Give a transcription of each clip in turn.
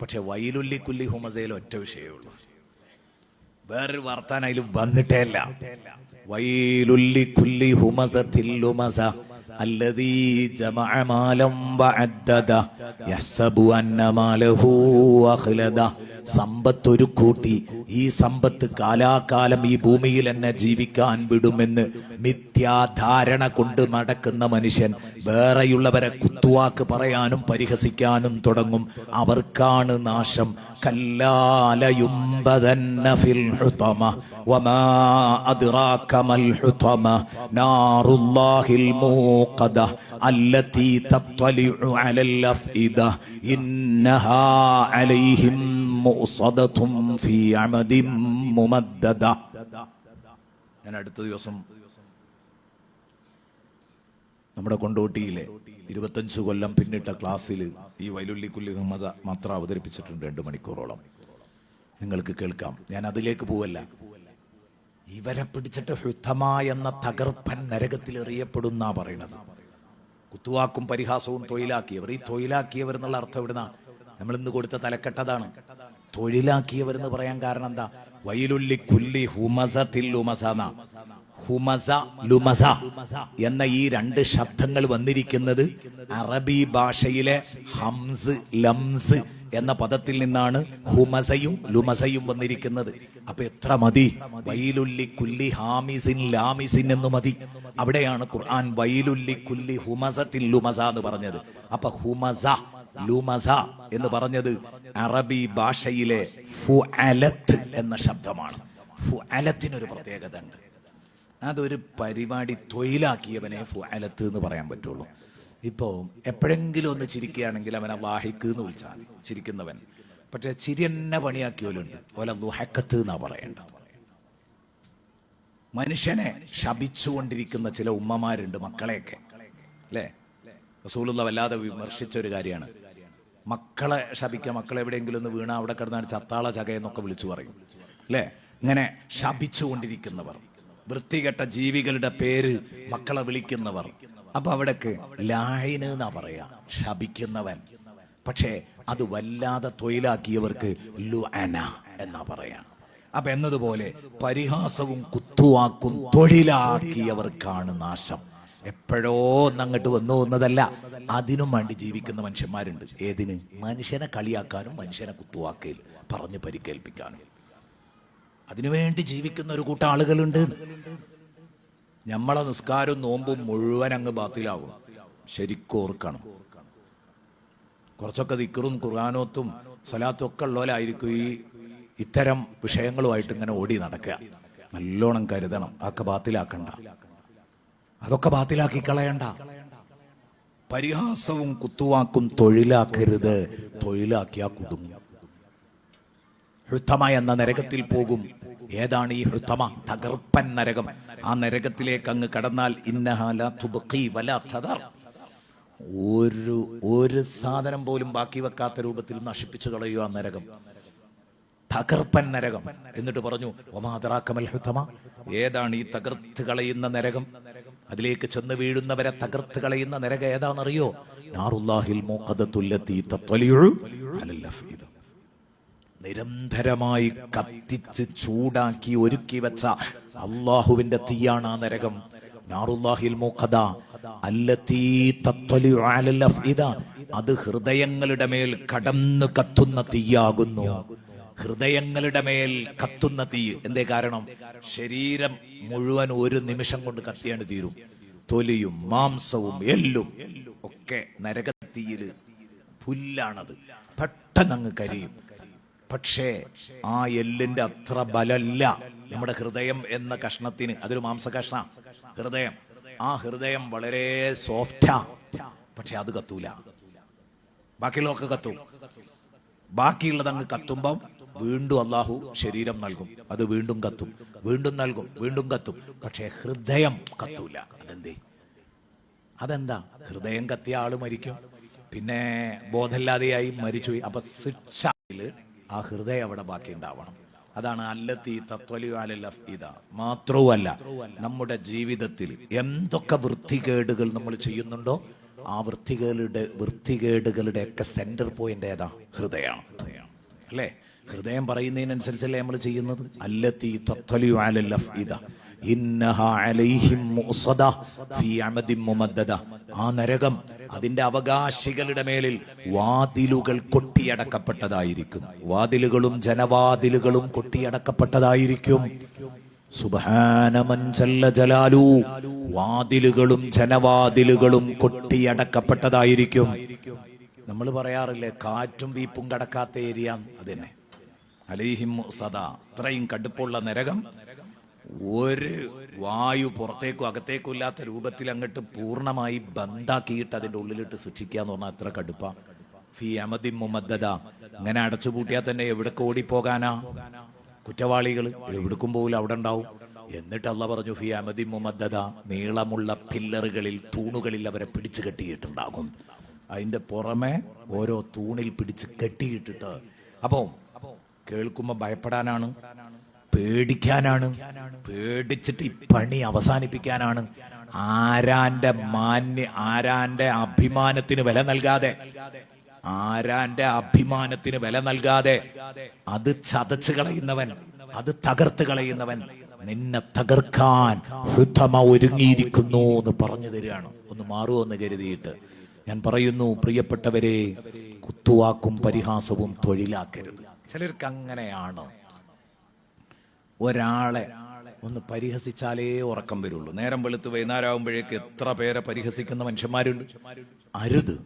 പക്ഷെ വൈലുല്ലി കുല്ലി ഹുമസയിൽ ഒറ്റ വിഷയമേ ഉള്ളൂ വേറൊരു വർത്താനം അതിൽ വന്നിട്ടേ അല്ല വൈലുല്ലി കുല്ലി ഹുമസത്തിൽ ലുമസ الذي جمع مالا وعدده يحسب أن ماله أخلده സമ്പത്ത് ഒരു കൂട്ടി. ഈ സമ്പത്ത് കാലാകാലം ഈ ഭൂമിയിൽ എന്നെ ജീവിക്കാൻ വിടുമെന്ന് മിഥ്യാധാരണ കൊണ്ട് നടക്കുന്ന മനുഷ്യൻ വേറെയുള്ളവരെ കുത്തുവാക്ക് പറയാനും പരിഹസിക്കാനും തുടങ്ങും. അവർക്കാണ് നാശം. കല്ലാലയുംബതന്ന ഫിൽ ഹുതമ. മുഅ്സദതും ഫീ അമദിൻ മുമദ്ദദ. ഞാൻ അടുത്ത ദിവസം നമ്മുടെ കൊണ്ടോട്ടിയിലെ ഇരുപത്തഞ്ച് കൊല്ലം പിന്നിട്ട ക്ലാസ്സിൽ ഈ വൈലുള്ളിക്കുല്ലി മത മാത്രം അവതരിപ്പിച്ചിട്ടുണ്ട് രണ്ട് മണിക്കൂറോളം. നിങ്ങൾക്ക് കേൾക്കാം. ഞാൻ അതിലേക്ക് പോവല്ല. ഇവരെ പിടിച്ചിട്ട് ഹുദ്ധമ എന്ന തകർപ്പൻ നരകത്തിൽ എറിയപ്പെടുന്ന പറയണത്. കുത്തുവാക്കും പരിഹാസവും തൊഴിലാക്കിയവർ. ഈ തൊഴിലാക്കിയവർ എന്നുള്ള അർത്ഥം ഇവിടുന്ന. നമ്മൾ ഇന്ന് കൊടുത്ത തലക്കെട്ടതാണ്. തൊഴിലാക്കിയവർ എന്ന് പറയാൻ കാരണം എന്താ? വൈലുല്ലി കുല്ലി ഹുമസത്തിൽ ഉമസന ഹുമസ ലുമസ എന്ന ഈ രണ്ട് ശബ്ദങ്ങൾ വന്നിരിക്കുന്നത് അറബി ഭാഷയിലെ ഹംസ് ലംസ് എന്ന പദത്തിൽ നിന്നാണ് ഹുമസയും ലുമസയും വന്നിരിക്കുന്നത്. അപ്പൊ എത്ര മതി? വൈലുല്ലി കുല്ലി ഹാമിസിൻ ലാമിസിൻ എന്ന് മതി. അവിടെയാണ് ഖുർആൻ വൈലുല്ലി കുല്ലി ഹുമസത്തിൽ ലുമസ എന്ന് പറഞ്ഞത്. അപ്പൊ ഹുമസ ലുമസ എന്ന് പറഞ്ഞത് അറബി ഭാഷയിലെ ഫുഅലത്ത് എന്ന ശബ്ദമാണ്. ഫുഅലത്തിനൊരു പ്രത്യേകത ഉണ്ട്. അതൊരു പരിപാടി തൊഴിലാക്കിയവനെ ഫുഅലത്ത് എന്ന് പറയാൻ പറ്റുള്ളൂ. ഇപ്പോൾ എപ്പോഴെങ്കിലും ഒന്ന് ചിരിക്കുകയാണെങ്കിൽ അവനെ വാഹിക്ക് എന്ന് വിളിച്ചാൽ മതി. ചിരിക്കുന്നവൻ. പക്ഷേ ചിരി എന്നെ പണിയാക്കിയോലുണ്ട് ഓല ലുഹക്കത്ത് എന്നാ പറയേണ്ടത്. മനുഷ്യനെ ശപിച്ചുകൊണ്ടിരിക്കുന്ന ചില ഉമ്മമാരുണ്ട് മക്കളെയൊക്കെ. അല്ലേ? റസൂലുള്ള വല്ലാതെ വിമർശിച്ച ഒരു കാര്യമാണ്. മക്കളെ ശപിക്കുക. മക്കളെ എവിടെയെങ്കിലും ഒന്ന് വീണ അവിടെ കിടന്നാൽ ചത്താള ചക എന്നൊക്കെ വിളിച്ചു പറയും. അല്ലേ ഇങ്ങനെ ശപിച്ചുകൊണ്ടിരിക്കുന്നവർ. വൃത്തികെട്ട ജീവികളുടെ പേര് മക്കളെ വിളിക്കുന്നവർ. അപ്പൊ അവിടേക്ക് ലാഴിന് എന്നാ പറയാ? ശപിക്കുന്നവൻ. പക്ഷേ അത് വല്ലാതെ തൊഴിലാക്കിയവർക്ക് ലുഅന എന്നാ പറയാ. അപ്പൊ എന്നതുപോലെ പരിഹാസവും കുത്തുവാക്കും തൊഴിലാക്കിയവർക്കാണ് നാശം. എപ്പോഴോ ഒന്നങ്ങോട്ട് വന്നു എന്നതല്ല. അതിനും വേണ്ടി ജീവിക്കുന്ന മനുഷ്യന്മാരുണ്ട്. ഏതിന്? മനുഷ്യനെ കളിയാക്കാനും മനുഷ്യനെ കുത്തുവാക്കയിൽ പറഞ്ഞ് പരിക്കേൽപ്പിക്കാനും. അതിനുവേണ്ടി ജീവിക്കുന്ന ഒരു കൂട്ടം ആളുകളുണ്ട്. നമ്മളെ നിസ്കാരവും നോമ്പും മുഴുവൻ അങ്ങ് ബാത്തിലാവും. ശരിക്കും ഓർക്കണം. കുറച്ചൊക്കെ ദിക്കറും ഖുർആാനോത്തും സ്വലാത്തും ഒക്കെ ഉള്ളവരായിരിക്കും ഈ ഇത്തരം വിഷയങ്ങളുമായിട്ട് ഇങ്ങനെ ഓടി നടക്കുക. നല്ലോണം കരുതണം. ആക്കെ ബാത്തിലാക്കണ്ട. അതൊക്കെ ബാത്തിലാക്കി കളയണ്ട. പരിഹാസവും കുത്തുവാക്കും തൊഴിലാക്കരുത്. തൊഴിലാക്കിയാ കുതും ഹൃത്തമ എന്ന നരകത്തിൽ പോകും. ഏതാണ് ഈ ഹൃത്തമ? തകർപ്പൻ നരകം. ആ നരകത്തിലേക്ക് അങ്ങ് കടന്നാൽ ഒരു ഒരു സാധനം പോലും ബാക്കി വെക്കാത്ത രൂപത്തിൽ നശിപ്പിച്ചു കളയുക നരകം. തകർപ്പൻ നരകം. എന്നിട്ട് പറഞ്ഞു ഒമാതറാക്കമൽ ഹൃദ്ധമ ഏതാണ് ഈ തകർത്ത് കളയുന്ന നരകം? അതിലേക്ക് ചെന്ന് വീഴുന്നവരെ തകർത്ത് കളയുന്ന നരക ഏതാണെന്നറിയോ? നിരന്തരമായി കത്തിച്ച് ചൂടാക്കി ഒരുക്കി വെച്ച അള്ളാഹുവിന്റെ തീയാണ് ആ നരകം. അത് ഹൃദയങ്ങളുടെ മേൽ കടന്നു കത്തുന്ന തീയാകുന്നു. ഹൃദയങ്ങളുടെ മേൽ കത്തുന്ന തീ. എന്തേ കാരണം? ശരീരം മുഴുവൻ ഒരു നിമിഷം കൊണ്ട് കത്തിയാണ് തീരും. തൊലിയും മാംസവും എല്ലും ഒക്കെ നരകത്തീയിൽ പുല്ലാണത്. പെട്ടെന്ന് അങ്ങ് കരിയും. പക്ഷേ ആ എല്ലിന്റെ അത്ര ബലല്ല നമ്മുടെ ഹൃദയം എന്ന കഷ്ണത്തിന്. അതൊരു മാംസ കഷ്ണ ഹൃദയം. ആ ഹൃദയം വളരെ സോഫ്റ്റാ. പക്ഷെ അത് കത്തൂല. ബാക്കിയുള്ളതൊക്കെ കത്തും. ബാക്കിയുള്ളത് അങ്ങ് കത്തുമ്പം വീണ്ടും അള്ളാഹു ശരീരം നൽകും. അത് വീണ്ടും കത്തും. വീണ്ടും നൽകും. വീണ്ടും കത്തും. പക്ഷേ ഹൃദയം കത്തൂല. അതെന്തേ? അതെന്താ? ഹൃദയം കത്തിയ ആൾ മരിക്കും. പിന്നെ ബോധമില്ലാതെയായി മരിച്ചു അപ്പൊ ശിക്ഷയിൽ ആ ഹൃദയം അവിടെ ബാക്കി ഉണ്ടാവണം. അതാണ് അല്ലത്തി തത്വലിത മാത്രവുമല്ല നമ്മുടെ ജീവിതത്തിൽ എന്തൊക്കെ വൃത്തികേടുകൾ നമ്മൾ ചെയ്യുന്നുണ്ടോ ആ വൃത്തികളുടെ വൃത്തികേടുകളുടെ ഒക്കെ സെന്റർ പോയിന്റ് ഏതാ? ഹൃദയമാണ് അല്ലേ? ഹൃദയം പറയുന്നതിനനുസരിച്ചല്ലേ നമ്മൾ ചെയ്യുന്നത്? അല്ലത്തി ആ നരകം അതിന്റെ അവകാശികളുടെ മേലിൽ വാതിലുകൾ കൊട്ടിയടക്കപ്പെട്ടതായിരിക്കും. വാതിലുകളും ജനവാതിലുകളും കൊട്ടിയടക്കപ്പെട്ടതായിരിക്കും. ജലാലു. വാതിലുകളും ജനവാതിലുകളും കൊട്ടിയടക്കപ്പെട്ടതായിരിക്കും. നമ്മൾ പറയാറില്ലേ കാറ്റും വീപ്പും കടക്കാത്ത ഏരിയ അതന്നെ. അലൈഹിം സദാ ഇത്രയും കടുപ്പുള്ള നരകം ഒരു വായു പുറത്തേക്കും അകത്തേക്കും ഇല്ലാത്ത രൂപത്തിൽ അങ്ങോട്ട് പൂർണമായി ബന്ധാക്കിയിട്ട് അതിന്റെ ഉള്ളിലിട്ട് സൃഷ്ടിക്കുക എന്ന് പറഞ്ഞാൽ അത്ര കടുപ്പ. ഫി അമദി മുമദ്ദത ഇങ്ങനെ അടച്ചുപൂട്ടിയാൽ തന്നെ എവിടേക്ക് ഓടിപ്പോകാനാ? കുറ്റവാളികൾ എവിടേക്കും പോകില്ല അവിടെ ഉണ്ടാവും. എന്നിട്ട് അല്ല പറഞ്ഞു ഫി അമദി മുമദ്ദത നീളമുള്ള പില്ലറുകളിൽ തൂണുകളിൽ അവരെ പിടിച്ചു കെട്ടിയിട്ടുണ്ടാകും. അതിന്റെ പുറമെ ഓരോ തൂണിൽ പിടിച്ച് കെട്ടിയിട്ടിട്ട്. അപ്പോ കേൾക്കുമ്പോ ഭയപ്പെടാനാണ് പേടിക്കാനാണ് പേടിച്ചിട്ട് ഈ പണി അവസാനിപ്പിക്കാനാണ്. ആരാന്റെ മാന്യ ആരാന്റെ അഭിമാനത്തിന് വില നൽകാതെ ആരാന്റെ അഭിമാനത്തിന് വില നൽകാതെ അത് ചതച്ച് കളയുന്നവൻ അത് തകർത്ത് കളയുന്നവൻ നിന്നെ തകർക്കാൻ ഹൃദമ ഒരുങ്ങിയിരിക്കുന്നു എന്ന് പറഞ്ഞു തരികയാണ്. ഒന്ന് മാറുമോ എന്ന് കരുതിയിട്ട് ഞാൻ പറയുന്നു പ്രിയപ്പെട്ടവരെ കുത്തുവാക്കും പരിഹാസവും തൊഴിലാക്കരുത്. ചിലർക്ക് അങ്ങനെയാണ് ഒരാളെ ഒന്ന് പരിഹസിച്ചാലേ ഉറക്കം വരുള്ളൂ. നേരം വെളുത്ത് വൈകുന്നേരം ആകുമ്പോഴേക്ക് എത്ര പേരെ പരിഹസിക്കുന്ന മനുഷ്യന്മാരുണ്ട്? അരുത്.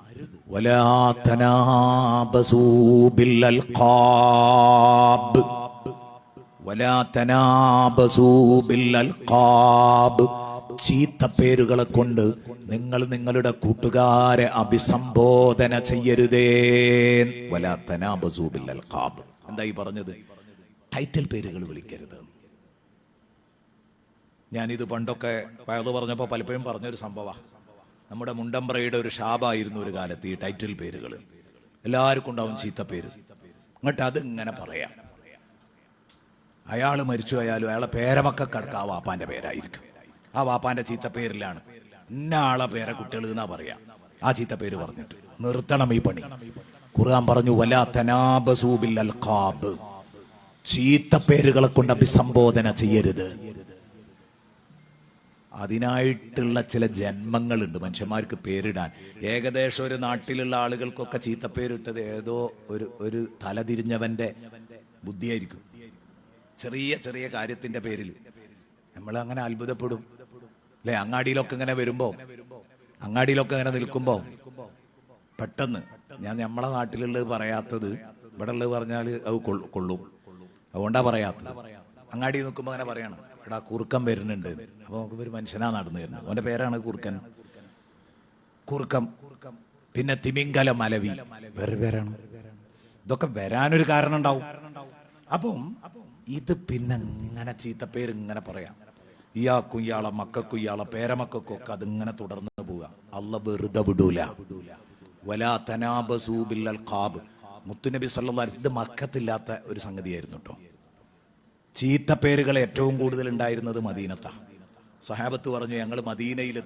ചീത്ത പേരുകളെ കൊണ്ട് നിങ്ങൾ നിങ്ങളുടെ കൂട്ടുകാരെ അഭിസംബോധന ചെയ്യരുതേ. വലാ തനാബസൂ ബിൽ അൽഖാബ് എന്തായി പറഞ്ഞത്? ടൈറ്റിൽ പേരുകൾ വിളിക്കരുത്. ഞാനിത് പണ്ടൊക്കെ പയത് പറഞ്ഞപ്പോൾ പലപ്പോഴും പറഞ്ഞൊരു സംഭവമാണ് നമ്മുടെ മുണ്ടമ്പ്രയുടെ ഒരു ശാപായിരുന്നു ഒരു കാലത്ത് ഈ ടൈറ്റിൽ പേരുകൾ. എല്ലാവർക്കും ഉണ്ടാവും ചീത്ത പേര്. എന്നിട്ട് അത് ഇങ്ങനെ പറയാം. അയാൾ മരിച്ചു പോയാലും അയാളെ പേരമക്കൾക്ക് ആ വാപ്പാന്റെ പേരായിരിക്കും. ആ വാപ്പാന്റെ ചീത്ത പേരിലാണ്. ഇന്ന ആളെ പേരെ കുട്ടികൾ എന്നാ പറയാ? ആ ചീത്ത പേര് പറഞ്ഞിട്ട്. നിർത്തണം ഈ പണി. ഖുർആൻ പറഞ്ഞു വലാ തനാബസൂബിൽ അൽഖാബ്. ചീത്ത പേരുകളെ കൊണ്ട് അഭിസംബോധന ചെയ്യരുത്. അതിനായിട്ടുള്ള ചില ജന്മങ്ങളുണ്ട് മനുഷ്യന്മാർക്ക് പേരിടാൻ. ഏകദേശം ഒരു നാട്ടിലുള്ള ആളുകൾക്കൊക്കെ ചീത്തപ്പേരിട്ടത് ഏതോ ഒരു ഒരു തലതിരിഞ്ഞവന്റെ ബുദ്ധിയായിരിക്കും. ചെറിയ ചെറിയ കാര്യത്തിന്റെ പേരിൽ. നമ്മൾ അങ്ങനെ അത്ഭുതപ്പെടും. അല്ലെ? അങ്ങാടിയിലൊക്കെ ഇങ്ങനെ വരുമ്പോ അങ്ങാടിയിലൊക്കെ ഇങ്ങനെ നിൽക്കുമ്പോ പെട്ടെന്ന്. ഞാൻ നമ്മളെ നാട്ടിലുള്ളത് പറയാത്തത് ഇവിടെ ഉള്ളത് പറഞ്ഞാൽ അത് കൊള്ളു- അതുകൊണ്ടാ പറയാത്തത്. അങ്ങാടി നിൽക്കുമ്പോ അങ്ങനെ പറയണം. എടാ കുറുക്കൻ വരുന്നുണ്ട്. അപ്പൊ നമുക്ക് ഒരു മനുഷ്യനാ നടന്നു വരുന്നത്. അവന്റെ പേരാണ് കുറുക്കൻ. കുറുക്കം പിന്നെ തിമിങ്കല മലവി. വേറെ പേരാണ്. ഇതൊക്കെ വരാനൊരു കാരണം ഉണ്ടാവും. അപ്പം ഇത് പിന്നെ ഇങ്ങനെ ചീത്തപ്പേര് ഇങ്ങനെ പറയാം. ഇയാൾക്കും ഇയാളെ മക്കൾക്കും ഇയാളെ പേരമക്കൾക്കും ഒക്കെ അതിങ്ങനെ തുടർന്ന് പോവുക. അല്ല വെറുതെ വിടൂല. വലാ അൽഖാബ് മുത്തുനബി സല്ലാ ഇത് മക്കത്തില്ലാത്ത ഒരു സംഗതിയായിരുന്നു കേട്ടോ ചീത്ത പേരുകൾ ഏറ്റവും കൂടുതൽ ഉണ്ടായിരുന്നത് മദീനത്ത. സഹാബത്ത് പറഞ്ഞു ഞങ്ങൾ മദീനയിൽ